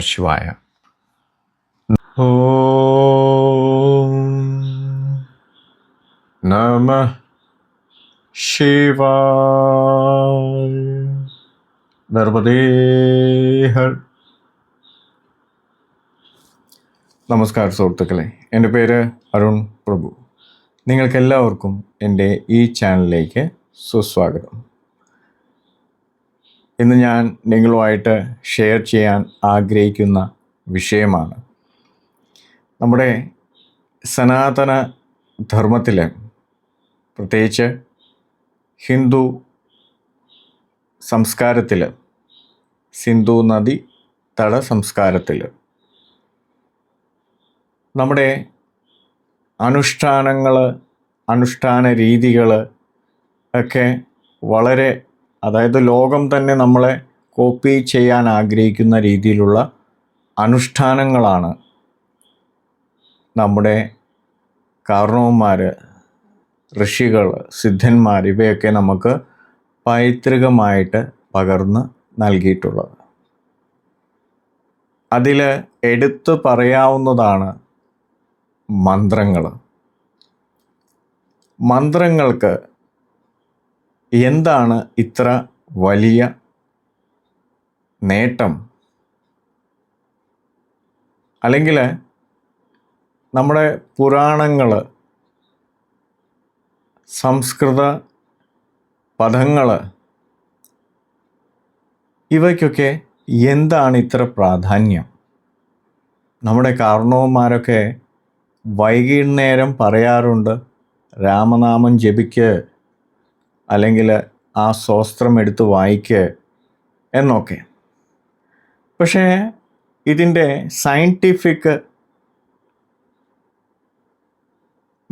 ശിവായ. നമ ശിവായ. നർമ്മദേഹർ നമസ്കാരം സുഹൃത്തുക്കളെ. എന്റെ പേര് അരുൺ പ്രഭു. നിങ്ങൾക്കെല്ലാവർക്കും എന്റെ ഈ ചാനലിലേക്ക് സുസ്വാഗതം. ഇന്ന് ഞാൻ നിങ്ങളുമായിട്ട് ഷെയർ ചെയ്യാൻ ആഗ്രഹിക്കുന്ന വിഷയമാണ്. നമ്മുടെ സനാതന ധർമ്മത്തിലെ പ്രത്യേകിച്ച് ഹിന്ദു സംസ്കാരത്തിൽ സിന്ധു നദി തട സംസ്കാരത്തിൽ നമ്മുടെ അനുഷ്ഠാനങ്ങൾ അനുഷ്ഠാന രീതികൾ ഒക്കെ വളരെ അതായത് ലോകം തന്നെ നമ്മളെ കോപ്പി ചെയ്യാൻ ആഗ്രഹിക്കുന്ന രീതിയിലുള്ള അനുഷ്ഠാനങ്ങളാണ് നമ്മുടെ കാരണവന്മാർ ഋഷികൾ സിദ്ധന്മാർ ഇവയൊക്കെ നമുക്ക് പൈതൃകമായിട്ട് പകർന്ന് നൽകിയിട്ടുള്ളത്. അതിൽ എടുത്തു പറയാവുന്നതാണ് മന്ത്രങ്ങൾ മന്ത്രങ്ങൾക്ക് എന്താണ് ഇത്ര വലിയ നേട്ടം? അല്ലെങ്കിൽ നമ്മുടെ പുരാണങ്ങൾ സംസ്കൃത പദങ്ങൾ ഇവയ്ക്കൊക്കെ എന്താണ് ഇത്ര പ്രാധാന്യം? നമ്മുടെ കാരണവന്മാരൊക്കെ വൈകുന്നേരം പറയാറുണ്ട് രാമനാമം ജപിക്ക് അല്ലെങ്കിൽ ആ സ്വസ്ത്രം എടുത്ത് വായിക്ക് എന്നൊക്കെ. പക്ഷേ ഇതിന്റെ സയന്റിഫിക്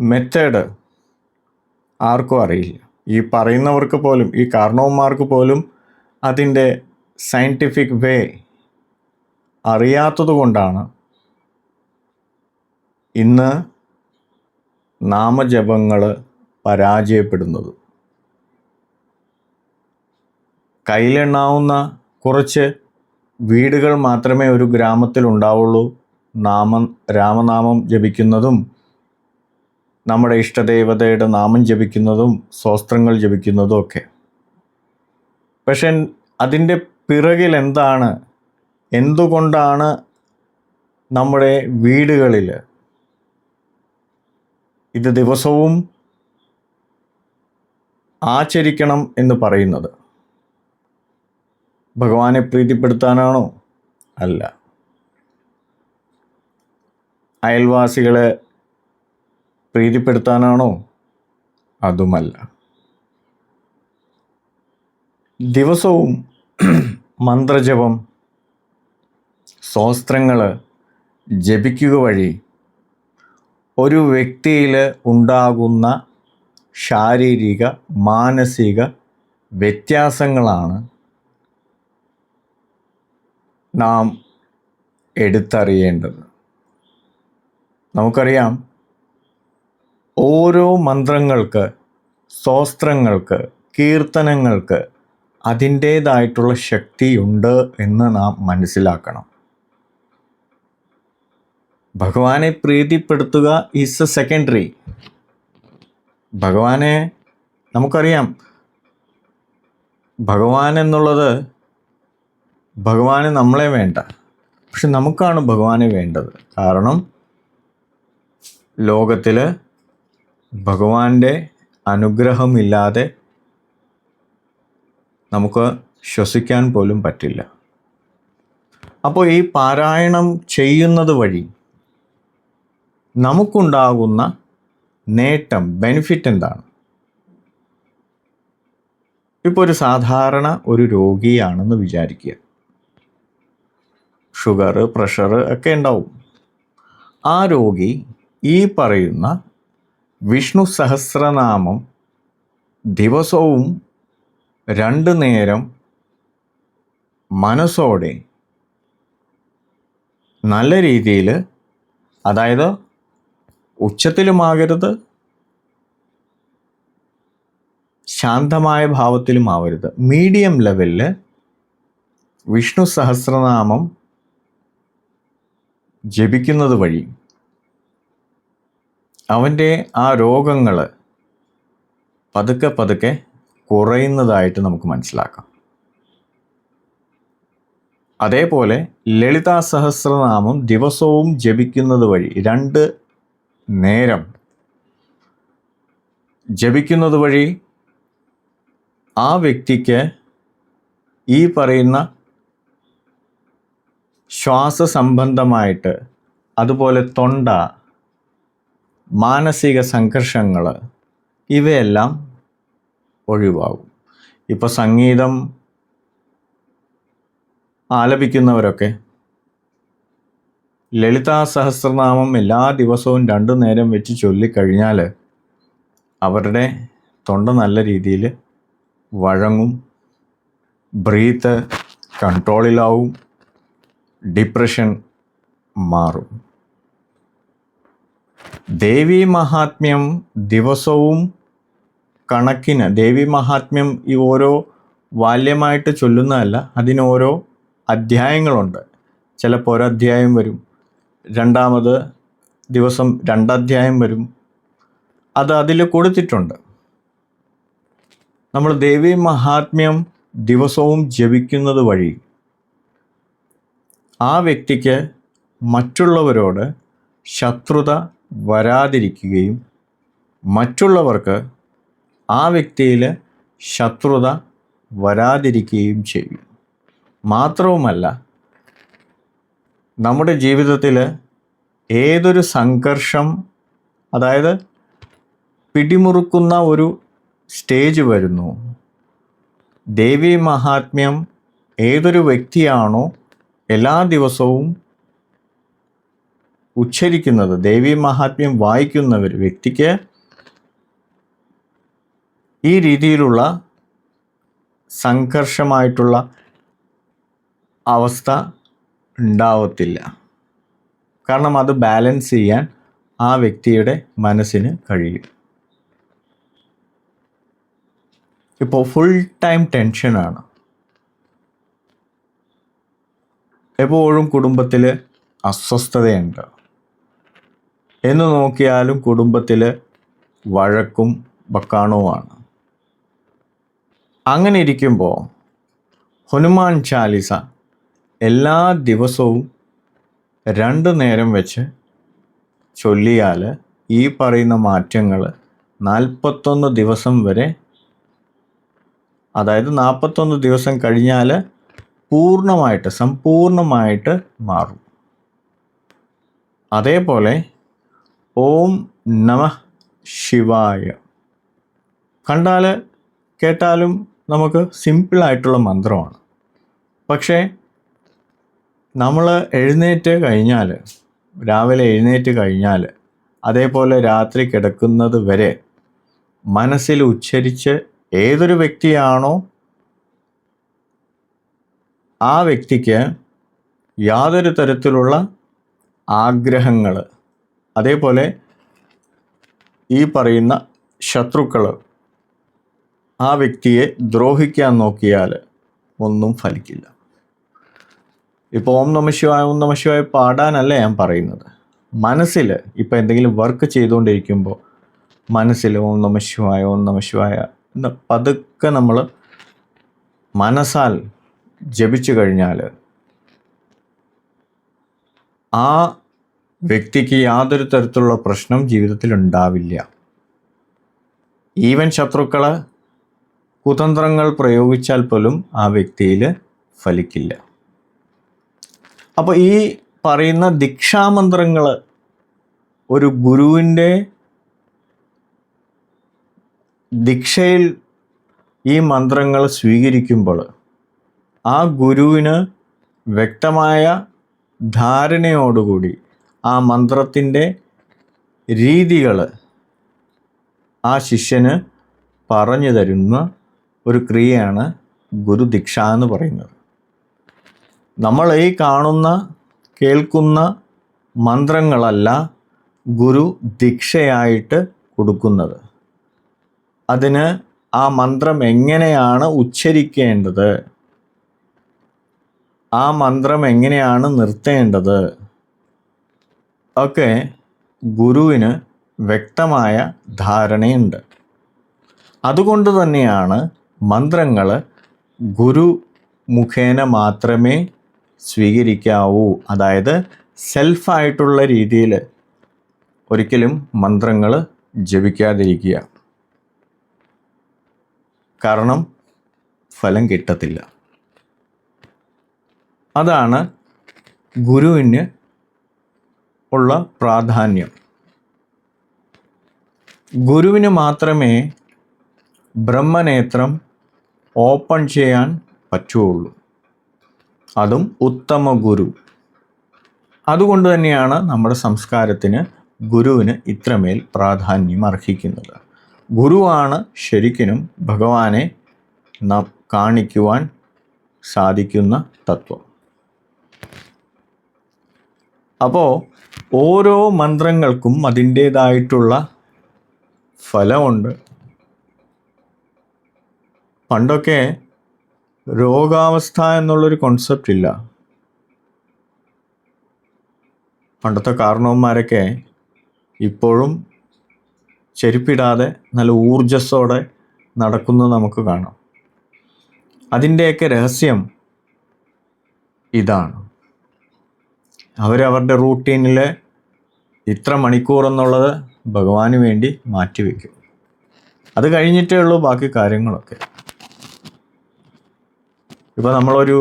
മെത്തേഡ് ആർക്കും അറിയില്ല. ഈ പറയുന്നവർക്ക് പോലും ഈ കാരണവന്മാർക്ക് പോലും അതിന്റെ സയന്റിഫിക് വേ അറിയാത്തതുകൊണ്ടാണ് ഇന്ന് നാമജപങ്ങൾ പരാജയപ്പെടുന്നത്. കയ്യിലെണ്ണാവുന്ന കുറച്ച് വീടുകൾ മാത്രമേ ഒരു ഗ്രാമത്തിൽ ഉണ്ടാവുള്ളൂ. നാമം രാമനാമം ജപിക്കുന്നതും നമ്മുടെ ഇഷ്ടദേവതയുടെ നാമം ജപിക്കുന്നതും സ്വസ്ത്രങ്ങൾ ജപിക്കുന്നതും ഒക്കെ. പക്ഷെ അതിന്റെ പിറകിൽ എന്താണ്? എന്തുകൊണ്ടാണ് നമ്മുടെ വീടുകളിൽ ഇത് ദിവസവും ആചരിക്കണം എന്ന് പറയുന്നത്? ഭഗവാനെ പ്രീതിപ്പെടുത്താനാണോ? അല്ല. അയൽവാസികളെ പ്രീതിപ്പെടുത്താനാണോ? അതുമല്ല. ദിവസവും മന്ത്രജപം സ്വസ്ത്രങ്ങൾ ജപിക്കുക വഴി ഒരു വ്യക്തിയിൽ ഉണ്ടാകുന്ന ശാരീരിക മാനസിക വ്യത്യാസങ്ങളാണ് നാം എടുത്തറിയേണ്ടത്. നമുക്കറിയാം ഓരോ മന്ത്രങ്ങൾക്ക് സ്തോത്രങ്ങൾക്ക് കീർത്തനങ്ങൾക്ക് അതിന്റേതായിട്ടുള്ള ശക്തിയുണ്ട് എന്ന് നാം മനസ്സിലാക്കണം. ഭഗവാനെ പ്രീതിപ്പെടുത്തുക ഈസ് എ സെക്കൻഡറി ഭഗവാനെ നമുക്കറിയാം ഭഗവാൻ എന്നുള്ളത് ഭഗവാന് നമ്മളെ വേണ്ട. പക്ഷെ നമുക്കാണ് ഭഗവാനെ വേണ്ടത്. കാരണം ലോകത്തിൽ ഭഗവാന്റെ അനുഗ്രഹമില്ലാതെ നമുക്ക് ശ്വസിക്കാൻ പോലും പറ്റില്ല. അപ്പോൾ ഈ പാരായണം ചെയ്യുന്നത് വഴി നമുക്കുണ്ടാകുന്ന നേട്ടം ബെനിഫിറ്റ് എന്താണ്? ഇപ്പോൾ ഒരു സാധാരണ ഒരു രോഗിയാണെന്ന് വിചാരിക്കുക. ഷുഗർ പ്രഷർ ഒക്കെ ഉണ്ടാവും. ആ രോഗി ഈ പറയുന്ന വിഷ്ണു സഹസ്രനാമം ദിവസവും രണ്ട് നേരം മനസ്സോടെ നല്ല രീതിയിൽ അതായത് ഉച്ചത്തിലുമാകരുത് ശാന്തമായ ഭാവത്തിലും ആവരുത് മീഡിയം ലെവലിൽ വിഷ്ണു സഹസ്രനാമം ജപിക്കുന്നത് വഴി അവന്റെ ആ രോഗങ്ങൾ പതുക്കെ പതുക്കെ കുറയുന്നതായിട്ട് നമുക്ക് മനസ്സിലാക്കാം. അതേപോലെ ലളിതാ സഹസ്രനാമം ദിവസവും ജപിക്കുന്നത് വഴി രണ്ട് നേരം ജപിക്കുന്നത് വഴി ആ വ്യക്തിക്ക് ഈ പറയുന്ന ശ്വാസ സംബന്ധമായിട്ട് അതുപോലെ തൊണ്ട മാനസിക സംഘർഷങ്ങൾ ഇവയെല്ലാം ഒഴിവാകും. ഇപ്പോൾ സംഗീതം ആലപിക്കുന്നവരൊക്കെ ലളിതാ സഹസ്രനാമം എല്ലാ ദിവസവും രണ്ടു നേരം വെച്ച് ചൊല്ലിക്കഴിഞ്ഞാൽ അവരുടെ തൊണ്ട നല്ല രീതിയിൽ വഴങ്ങും ബ്രീത്ത് കൺട്രോളിലാവും ഡിപ്രഷൻ മാറും. ദേവി മഹാത്മ്യം ദിവസവും കണക്കിന് ദേവി മഹാത്മ്യം ഈ ഓരോ വാല്യമായിട്ട് ചൊല്ലുന്നതല്ല അതിന് ഓരോ അധ്യായങ്ങളുണ്ട്. ചിലപ്പോൾ ഒരധ്യായം വരും രണ്ടാമത് ദിവസം രണ്ടധ്യായം വരും. അത് അതിൽ കൊടുത്തിട്ടുണ്ട്. നമ്മൾ ദേവി മഹാത്മ്യം ദിവസവും ജപിക്കുന്നത് വഴി ആ വ്യക്തിക്ക് മറ്റുള്ളവരോട് ശത്രുത വരാതിരിക്കുകയും മറ്റുള്ളവർക്ക് ആ വ്യക്തിയിൽ ശത്രുത വരാതിരിക്കുകയും ചെയ്യും. മാത്രവുമല്ല നമ്മുടെ ജീവിതത്തിൽ ഏതൊരു സംഘർഷം അതായത് പിടിമുറുക്കുന്ന ഒരു സ്റ്റേജ് വരുന്നു. ദേവീ മഹാത്മ്യം ഏതൊരു വ്യക്തിയാണോ എല്ലാ ദിവസവും ഉച്ചരിക്കുന്നത് ദേവീ മഹാത്മ്യം വായിക്കുന്നവർ വ്യക്തിക്ക് ഈ രീതിയിലുള്ള സംഘർഷമായിട്ടുള്ള അവസ്ഥ ഉണ്ടാവത്തില്ല. കാരണം അത് ബാലൻസ് ചെയ്യാൻ ആ വ്യക്തിയുടെ മനസ്സിന് കഴിയും. ഇപ്പോൾ ഫുൾ ടൈം ടെൻഷനാണ് എപ്പോഴും കുടുംബത്തിൽ അസ്വസ്ഥതയുണ്ട്. എന്ന് നോക്കിയാലും കുടുംബത്തിൽ വഴക്കും ബക്കാണുമാണ് അങ്ങനെ ഇരിക്കുമ്പോൾ ഹനുമാൻ ചാലിസ എല്ലാ ദിവസവും രണ്ട് നേരം വെച്ച് ചൊല്ലിയാൽ ഈ പറയുന്ന മാറ്റങ്ങൾ നാൽപ്പത്തൊന്ന് ദിവസം വരെ അതായത് നാൽപ്പത്തൊന്ന് ദിവസം കഴിഞ്ഞാൽ പൂർണമായിട്ട് സമ്പൂർണമായിട്ട് മാറും. അതേപോലെ ഓം നമ ശിവായ. കണ്ടാൽ കേട്ടാലും നമുക്ക് സിമ്പിളായിട്ടുള്ള മന്ത്രമാണ്. പക്ഷേ നമ്മൾ എഴുന്നേറ്റ് കഴിഞ്ഞാൽ രാവിലെ എഴുന്നേറ്റ് കഴിഞ്ഞാൽ അതേപോലെ രാത്രി കിടക്കുന്നത് വരെ മനസ്സിൽ ഉച്ചരിച്ച് ഏതൊരു വ്യക്തിയാണോ ആ വ്യക്തിക്ക് യാതൊരു തരത്തിലുള്ള ആഗ്രഹങ്ങൾ അതേപോലെ ഈ പറയുന്ന ശത്രുക്കൾ ആ വ്യക്തിയെ ദ്രോഹിക്കാൻ നോക്കിയാൽ ഒന്നും ഫലിക്കില്ല. ഇപ്പോൾ ഓം നമശിവായ ഓം നമശിവായ പാടാനല്ല ഞാൻ പറയുന്നത്. മനസ്സിൽ ഇപ്പോൾ എന്തെങ്കിലും വർക്ക് ചെയ്തുകൊണ്ടിരിക്കുമ്പോൾ മനസ്സിൽ ഓം നമശിവായ ഓം നമശിവായ എന്ന പതുക്കെ നമ്മൾ മനസ്സാൽ ജപിച്ചു കഴിഞ്ഞാൽ ആ വ്യക്തിക്ക് യാതൊരു തരത്തിലുള്ള പ്രശ്നം ജീവിതത്തിൽ ഉണ്ടാവില്ല ഈവൻ ശത്രുക്കൾ കുതന്ത്രങ്ങൾ പ്രയോഗിച്ചാൽ പോലും ആ വ്യക്തിയിൽ ഫലിക്കില്ല. അപ്പോൾ ഈ പറയുന്ന ദീക്ഷാമന്ത്രങ്ങൾ ഒരു ഗുരുവിന്റെ ദീക്ഷയിൽ ഈ മന്ത്രങ്ങൾ സ്വീകരിക്കുമ്പോൾ ആ ഗുരുവിന് വ്യക്തമായ ധാരണയോടുകൂടി ആ മന്ത്രത്തിന്റെ രീതികൾ ആ ശിഷ്യന് പറഞ്ഞു തരുന്ന ഒരു ക്രിയയാണ് ഗുരുദീക്ഷ എന്ന് പറയുന്നത്. നമ്മൾ ഈ കാണുന്ന കേൾക്കുന്ന മന്ത്രങ്ങളല്ല ഗുരു ദീക്ഷയായിട്ട് കൊടുക്കുന്നത്. അതിന് ആ മന്ത്രം എങ്ങനെയാണ് ഉച്ചരിക്കേണ്ടത്? ആ മന്ത്രം എങ്ങനെയാണ് നിർത്തേണ്ടത്? ഒക്കെ ഗുരുവിന് വ്യക്തമായ ധാരണയുണ്ട്. അതുകൊണ്ട് തന്നെയാണ് മന്ത്രങ്ങൾ ഗുരു മുഖേന മാത്രമേ സ്വീകരിക്കാവൂ. അതായത് സെൽഫായിട്ടുള്ള രീതിയിൽ ഒരിക്കലും മന്ത്രങ്ങൾ ജപിക്കാതിരിക്കുക. കാരണം ഫലം കിട്ടത്തില്ല. അതാണ് ഗുരുവിന് ഉള്ള പ്രാധാന്യം. ഗുരുവിന് മാത്രമേ ബ്രഹ്മനേത്രം ഓപ്പൺ ചെയ്യാൻ പറ്റുള്ളൂ അതും ഉത്തമ ഗുരു. അതുകൊണ്ട് തന്നെയാണ് നമ്മുടെ സംസ്കാരത്തിന് ഗുരുവിന് ഇത്രമേൽ പ്രാധാന്യം അർഹിക്കുന്നത്. ഗുരുവാണ് ശരിക്കും ഭഗവാനെ നാം കാണിക്കുവാൻ സാധിക്കുന്ന തത്വം. അപ്പോൾ ഓരോ മന്ത്രങ്ങൾക്കും അതിന്റേതായിട്ടുള്ള ഫലമുണ്ട്. പണ്ടൊക്കെ രോഗാവസ്ഥ എന്നുള്ളൊരു കോൺസെപ്റ്റ് ഇല്ല. പണ്ടത്തെ കാരണവന്മാരൊക്കെ ഇപ്പോഴും ചെരുപ്പിടാതെ നല്ല ഊർജസ്സോടെ നടക്കുന്നത് നമുക്ക് കാണാം. അതിന്റെയൊക്കെ രഹസ്യം ഇതാണ്. അവരവരുടെ റൂട്ടീനിൽ ഇത്ര മണിക്കൂർ എന്നുള്ളത് ഭഗവാന് വേണ്ടി മാറ്റിവെക്കും അത് കഴിഞ്ഞിട്ടേ ഉള്ളൂ ബാക്കി കാര്യങ്ങളൊക്കെ. ഇപ്പോൾ നമ്മളൊരു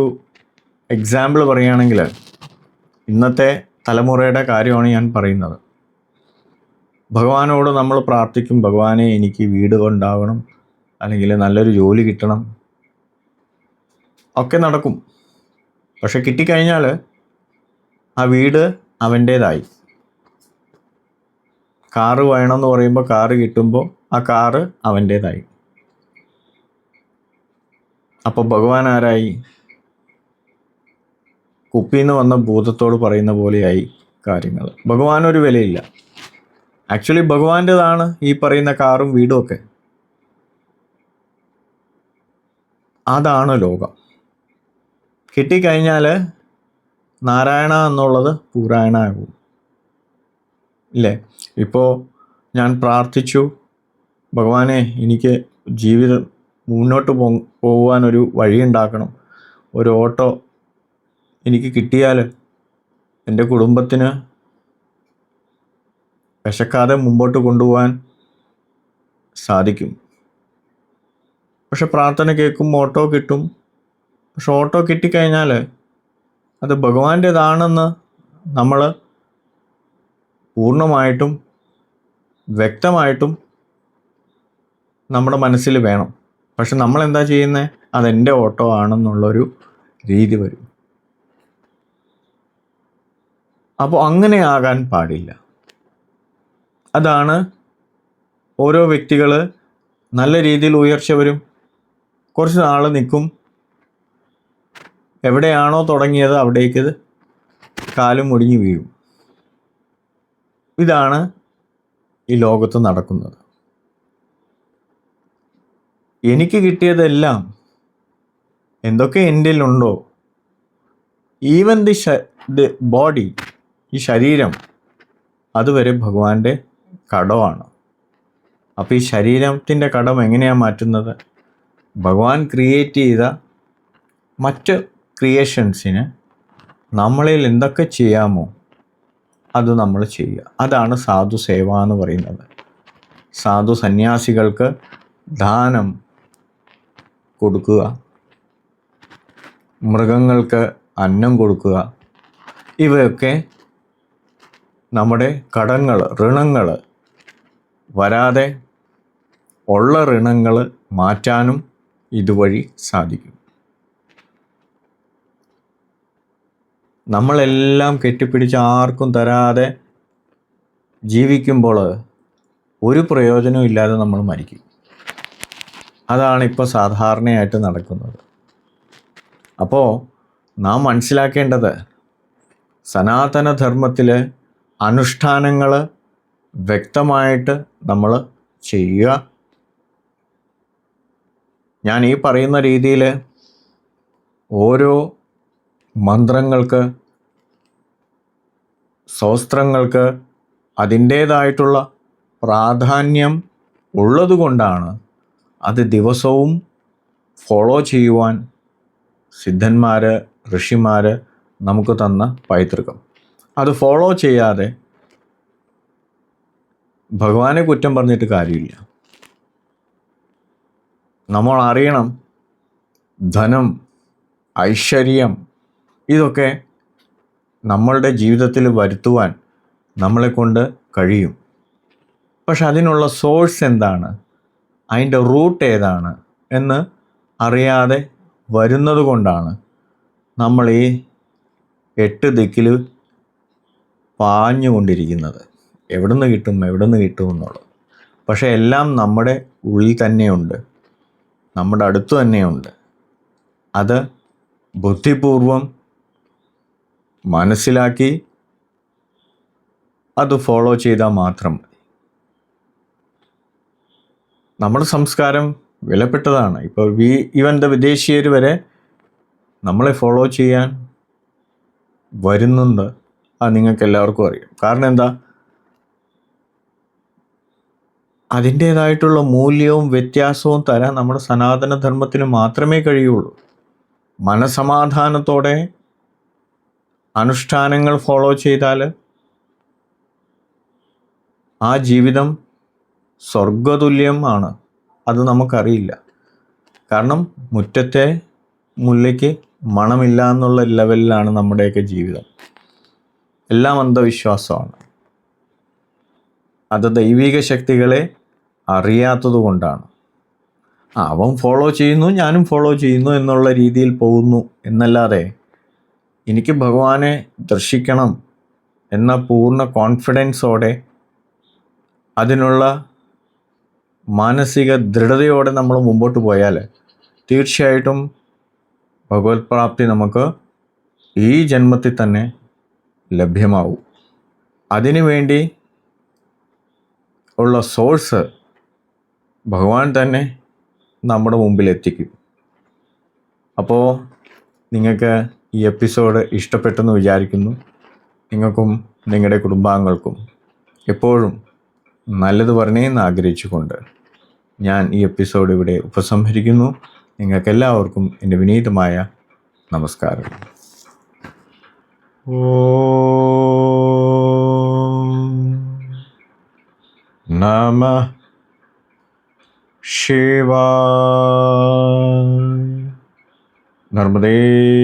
എക്സാമ്പിൾ പറയുകയാണെങ്കിൽ ഇന്നത്തെ തലമുറയുടെ കാര്യമാണ് ഞാൻ പറയുന്നത്. ഭഗവാനോട് നമ്മൾ പ്രാർത്ഥിക്കും ഭഗവാനെ എനിക്ക് വീട് ഉണ്ടാവണം അല്ലെങ്കിൽ നല്ലൊരു ജോലി കിട്ടണം. ഒക്കെ നടക്കും. പക്ഷെ കിട്ടിക്കഴിഞ്ഞാൽ ആ വീട് അവന്റേതായി കാറ് വേണമെന്ന് പറയുമ്പോൾ കാറ് കിട്ടുമ്പോൾ ആ കാറ് അവന്റേതായി അപ്പോൾ ഭഗവാൻ ആരായി? കുപ്പിയിൽ നിന്ന് വന്ന ഭൂതത്തോട് പറയുന്ന പോലെയായി കാര്യങ്ങൾ ഭഗവാൻ ഒരു വിലയില്ല. ആക്ച്വലി ഭഗവാന്റേതാണ് ഈ പറയുന്ന കാറും വീടും ഒക്കെ. അതാണ് ലോകം. കിട്ടിക്കഴിഞ്ഞാൽ നാരായണ എന്നുള്ളത് പൂരായണ ആകും ഇല്ലേ? ഇപ്പോൾ ഞാൻ പ്രാർത്ഥിച്ചു. ഭഗവാനെ എനിക്ക് ജീവിതം മുന്നോട്ട് പോ പോകുവാനൊരു വഴിയുണ്ടാക്കണം. ഒരു ഓട്ടോ എനിക്ക് കിട്ടിയാൽ എന്റെ കുടുംബത്തിന് വിശക്കാതെ മുമ്പോട്ട് കൊണ്ടുപോകാൻ സാധിക്കും. പക്ഷെ പ്രാർത്ഥന കേൾക്കുമ്പോൾ ഓട്ടോ കിട്ടും. പക്ഷെ ഓട്ടോ കിട്ടിക്കഴിഞ്ഞാൽ അത് ഭഗവാന്റേതാണെന്ന് നമ്മൾ പൂർണമായിട്ടും വ്യക്തമായിട്ടും നമ്മുടെ മനസ്സിൽ വേണം. പക്ഷെ നമ്മൾ എന്താ ചെയ്യുന്നത് അതെന്റെ ഓട്ടോ ആണെന്നുള്ളൊരു രീതി വരും. അപ്പോൾ അങ്ങനെ ആകാൻ പാടില്ല. അതാണ് ഓരോ വ്യക്തികൾ നല്ല രീതിയിൽ ഉയർച്ച വരും. കുറച്ച് നാൾ നിൽക്കും എവിടെയാണോ തുടങ്ങിയത് അവിടേക്ക് കാലും ഒടിഞ്ഞു വീഴും. ഇതാണ് ഈ ലോകത്ത് നടക്കുന്നത്. എനിക്ക് കിട്ടിയതെല്ലാം എന്തൊക്കെ എന്റെ ഉണ്ടോ ഈവൻ ദി ദി ബോഡി ഈ ശരീരം അതുവരെ ഭഗവാന്റെ കടമാണ്. അപ്പോൾ ഈ ശരീരത്തിന്റെ കടം എങ്ങനെയാണ് മാറ്റുന്നത്? ഭഗവാൻ ക്രിയേറ്റ് ചെയ്ത മറ്റ് ക്രിയേഷൻസിന് നമ്മളിൽ എന്തൊക്കെ ചെയ്യാമോ അത് നമ്മൾ ചെയ്യുക. അതാണ് സാധു സേവ എന്ന് പറയുന്നത്. സാധു സന്യാസികൾക്ക് ദാനം കൊടുക്കുക. മൃഗങ്ങൾക്ക് അന്നം കൊടുക്കുക. ഇവയൊക്കെ നമ്മുടെ കടങ്ങൾ ഋണങ്ങൾ വരാതെ ഉള്ള ഋണങ്ങൾ മാറ്റാനും ഇതുവഴി സാധിക്കും. നമ്മളെല്ലാം കെട്ടിപ്പിടിച്ച് ആർക്കും തരാതെ ജീവിക്കുമ്പോൾ ഒരു പ്രയോജനവും ഇല്ലാതെ നമ്മൾ മരിക്കും. അതാണ് ഇപ്പോൾ സാധാരണയായിട്ട് നടക്കുന്നത്. അപ്പോൾ നാം മനസ്സിലാക്കേണ്ടത് സനാതനധർമ്മത്തിൽ അനുഷ്ഠാനങ്ങൾ വ്യക്തമായിട്ട് നമ്മൾ ചെയ്യുക. ഞാൻ ഈ പറയുന്ന രീതിയിൽ ഓരോ മന്ത്രങ്ങൾക്ക് സ്തോത്രങ്ങൾക്ക് അതിന്റേതായിട്ടുള്ള പ്രാധാന്യം ഉള്ളതുകൊണ്ടാണ് അത് ദിവസവും ഫോളോ ചെയ്യുവാൻ സിദ്ധന്മാർ ഋഷിമാർ നമുക്ക് തന്ന പൈതൃകം. അത് ഫോളോ ചെയ്യാതെ ഭഗവാനെ കുറ്റം പറഞ്ഞിട്ട് കാര്യമില്ല. നമ്മൾ അറിയണം ധനം ഐശ്വര്യം ഇതൊക്കെ നമ്മളുടെ ജീവിതത്തിൽ വരുത്തുവാൻ നമ്മളെക്കൊണ്ട് കഴിയും. പക്ഷെ അതിനുള്ള സോഴ്സ് എന്താണ്? അതിന്റെ റൂട്ട് ഏതാണ്? എന്ന് അറിയാതെ വരുന്നത് കൊണ്ടാണ് നമ്മൾ ഈ എട്ട് ദിക്കിൽ പാഞ്ഞുകൊണ്ടിരിക്കുന്നത്. എവിടുന്ന് കിട്ടും എവിടുന്ന് കിട്ടും എന്നുള്ളത്. പക്ഷേ എല്ലാം നമ്മുടെ ഉള്ളിൽ തന്നെയുണ്ട്. നമ്മുടെ അടുത്ത് തന്നെയുണ്ട്. അത് ബുദ്ധിപൂർവം മനസ്സിലാക്കി അത് ഫോളോ ചെയ്താൽ മാത്രം മതി. നമ്മുടെ സംസ്കാരം വിലപ്പെട്ടതാണ്. ഇപ്പോൾ വി ഈവൻ ദ വിദേശീയർ വരെ നമ്മളെ ഫോളോ ചെയ്യാൻ വരുന്നുണ്ട്. അത് നിങ്ങൾക്ക് എല്ലാവർക്കും അറിയാം. കാരണം എന്താ? അതിന്റേതായിട്ടുള്ള മൂല്യവും വ്യത്യാസവും തരാൻ നമ്മുടെ സനാതനധർമ്മത്തിന് മാത്രമേ കഴിയുള്ളൂ. മനസമാധാനത്തോടെ അനുഷ്ഠാനങ്ങൾ ഫോളോ ചെയ്താൽ ആ ജീവിതം സ്വർഗതുല്യമാണ് അത് നമുക്കറിയില്ല. കാരണം മുറ്റത്തെ മുല്ലയ്ക്ക് മണമില്ല എന്നുള്ള ലെവലിലാണ് നമ്മുടെയൊക്കെ ജീവിതം. എല്ലാം അന്ധവിശ്വാസമാണ്. അത് ദൈവിക ശക്തികളെ അറിയാത്തത് കൊണ്ടാണ്. അവൻ ഫോളോ ചെയ്യുന്നു ഞാനും ഫോളോ ചെയ്യുന്നു എന്നുള്ള രീതിയിൽ പോകുന്നു എന്നല്ലാതെ എനിക്ക് ഭഗവാനെ ദർശിക്കണം എന്ന പൂർണ കോൺഫിഡൻസോടെ അതിനുള്ള മാനസിക ദൃഢതയോടെ നമ്മൾ മുമ്പോട്ട് പോയാൽ തീർച്ചയായിട്ടും ഭഗവത് പ്രാപ്തി നമുക്ക് ഈ ജന്മത്തിൽ തന്നെ ലഭ്യമാവും. അതിനുവേണ്ടി ഉള്ള സോഴ്സ് ഭഗവാൻ തന്നെ നമ്മുടെ മുമ്പിൽ എത്തിക്കും അപ്പോൾ നിങ്ങൾക്ക് ഈ എപ്പിസോഡ് ഇഷ്ടപ്പെട്ടെന്ന് വിചാരിക്കുന്നു. നിങ്ങൾക്കും നിങ്ങളുടെ കുടുംബാംഗങ്ങൾക്കും എപ്പോഴും നല്ലത് പറഞ്ഞേന്ന് ആഗ്രഹിച്ചുകൊണ്ട് ഞാൻ ഈ എപ്പിസോഡ് ഇവിടെ ഉപസംഹരിക്കുന്നു. നിങ്ങൾക്കെല്ലാവർക്കും എന്റെ വിനീതമായ നമസ്കാരം. ഓ നമ ശിവ. നർമ്മദേ